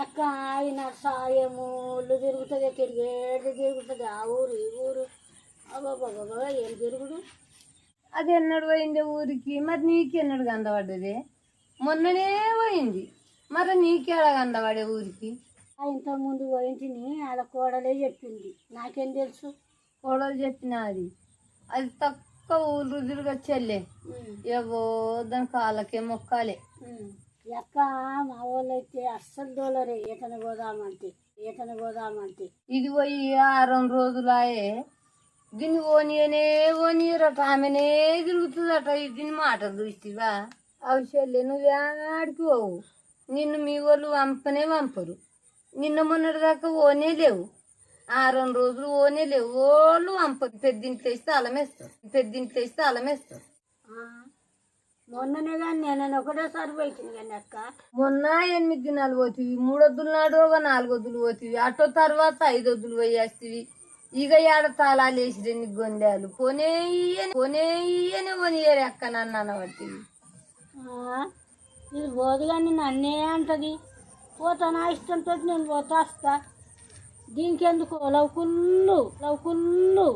ఎక్క ఆయన సాయము ఒళ్ళు తిరుగుతుంది తిరిగేది తిరుగుతుంది ఆ ఊరు ఈ ఊరు. ఏం తిరుగుడు? అది ఎన్నడు పోయింది ఊరికి? మరి నీకెన్నడు గందపడ్డది మొన్ననే పోయింది. మరి నీకేడ గందపడే ఊరికి? ఇంతకుముందు పోయింటిని ఆడ కోడలే చెప్పింది. నాకేం తెలుసు? కోడలు చెప్పిన అది? అది తక్కువ ఊరు రుజులుగా చెల్లె. ఏవో దాని కాళ్ళకే మొక్కాలే. ఎక్క మా వాళ్ళు అయితే అస్సలు దోలరే ఈతను పోదామంటే ఈతను పోదామంటే ఇది పోయి ఆరం రోజులాయే దీన్ని ఓనియనే ఓనియరట ఆమెనే తిరుగుతుందట దీని మాటలు చూస్తావా అవి చెల్లె నువ్వేడికి పోవు. నిన్ను మీ వాళ్ళు వంపనే వంపరు. నిన్న మొన్నటి దాకా ఓనే లేవు. ఆరం రోజులు ఓనే లేవు. వాళ్ళు వంపరు. పెద్దింట్లో వేస్తే అలమేస్తారు పెద్దింట్లో తెస్తే అలమేస్తారు మొన్ననే కానీ నేను ఒకటేసారి పోయింది కానీ అక్క. మొన్న ఎనిమిది దినాలు పోతివి మూడొద్దులు నాడు ఒక నాలుగొద్దులు పోతివి అటో తర్వాత ఐదొద్దులు పోయేస్తివి. ఇక ఏడ తాళాలు వేసి రెండు గొండాలు? పోనే పోనే పోనీయరు అక్క నన్ను అనబట్టివి. ఆ, ఇది పోదు కానీ నన్నే అంటది. పోతా నా ఇష్టంతో నేను పోతా వస్తా దీనికి ఎందుకు లవ్ కుళ్ళు లవ్ కుళ్ళు.